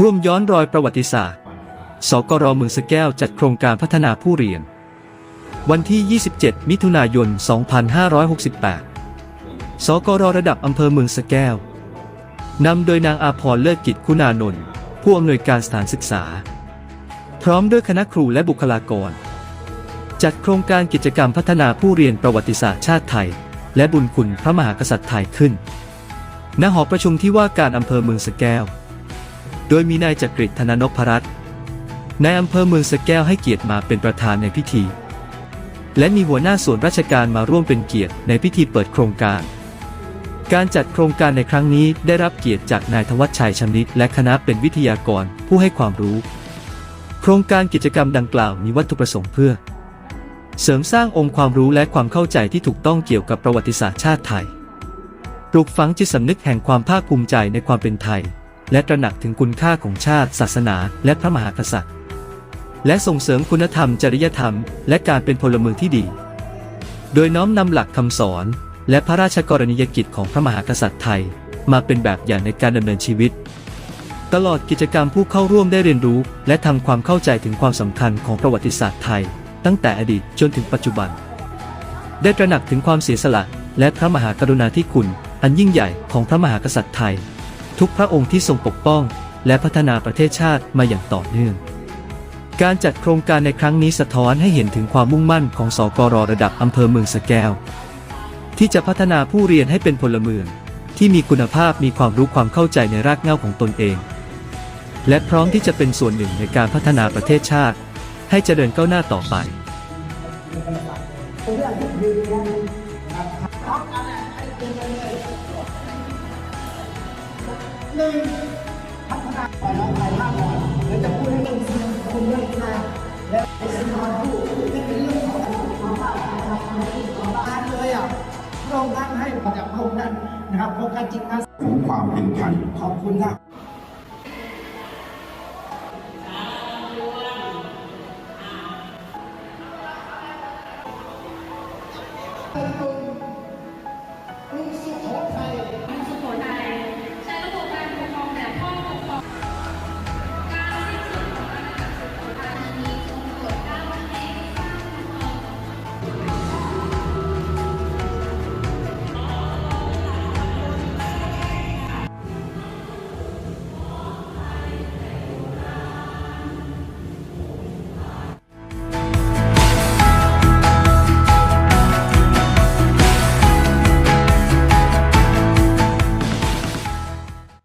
ร่วมย้อนรอยประวัติศาสตร์ สกรเมืองสแก้วจัดโครงการพัฒนาผู้เรียน วันที่ 27 มิถุนายน 2568 สกรระดับอำเภอเมืองสแก้ว นำโดยนางอาพรเลิศกิจคุณานนท์ผู้อำนวยการสถานศึกษา พร้อมด้วยคณะครูและบุคลากร จัดโครงการกิจกรรมพัฒนาผู้เรียนประวัติศาสตร์ชาติไทย และบุญคุณพระมหากษัตริย์ไทยขึ้น ณ หอประชุมที่ว่าการอำเภอเมืองสแก้ว โดยมีนายจักริดธนนพรัตน์นายอำเภอเมืองสะแก้วให้เกียรติมาเป็นประธานในพิธี และมีหัวหน้าส่วนราชการมาร่วมเป็นเกียรติในพิธีเปิดโครงการ การจัดโครงการในครั้งนี้ได้รับเกียรติจากนายธวัชชัยชำนิตและคณะเป็นวิทยากรผู้ให้ความรู้ โครงการกิจกรรมดังกล่าวมีวัตถุประสงค์เพื่อ เสริมสร้างองค์ความรู้และความเข้าใจที่ถูกต้องเกี่ยวกับประวัติศาสตร์ชาติไทยปลูกฝังจิตสำนึกแห่งความภาคภูมิใจในความเป็นไทย และตระหนักถึงคุณค่าของชาติ ศาสนา และพระมหากษัตริย์ และส่งเสริมคุณธรรมจริยธรรม และการเป็นพลเมืองที่ดี โดยน้อมนำหลักคำสอน และพระราชกรณียกิจของพระมหากษัตริย์ไทย มาเป็นแบบอย่างในการดำเนินชีวิต ตลอดกิจกรรมผู้เข้าร่วมได้เรียนรู้ และทำความเข้าใจถึงความสำคัญของประวัติศาสตร์ไทย ตั้งแต่อดีตจนถึงปัจจุบัน ได้ตระหนักถึงความเสียสละ และพระมหากรุณาธิคุณ อันยิ่งใหญ่ของพระมหากษัตริย์ไทย ทุกพระองค์ที่ทรงปกป้อง และพัฒนาประเทศชาติมาอย่างต่อเนื่อง การจัดโครงการในครั้งนี้สะท้อนให้เห็นถึงความมุ่งมั่นของสกรระดับอำเภอเมืองสะแก้วที่จะพัฒนาผู้เรียนให้เป็นพลเมือง ที่มีคุณภาพมีความรู้ความเข้าใจในรากเหง้าของตนเอง และพร้อมที่จะเป็นส่วนหนึ่งในการพัฒนาประเทศชาติ ให้เจริญก้าวหน้าต่อไป หนึ่งพัฒนาไปแล้วถ่ายภาพก่อนเดี๋ยวจะพูดให้เรื่องสิ่งคุณเรื่องนะและไอ้สิ่งที่พูดนี่เป็นเรื่องของความบ้านะครับความบ้าเลยอะพระองค์ท่านให้มาจากพระองค์ท่านนะครับโฟกัสจิตอาสาของความเป็นไทยขอบคุณครับ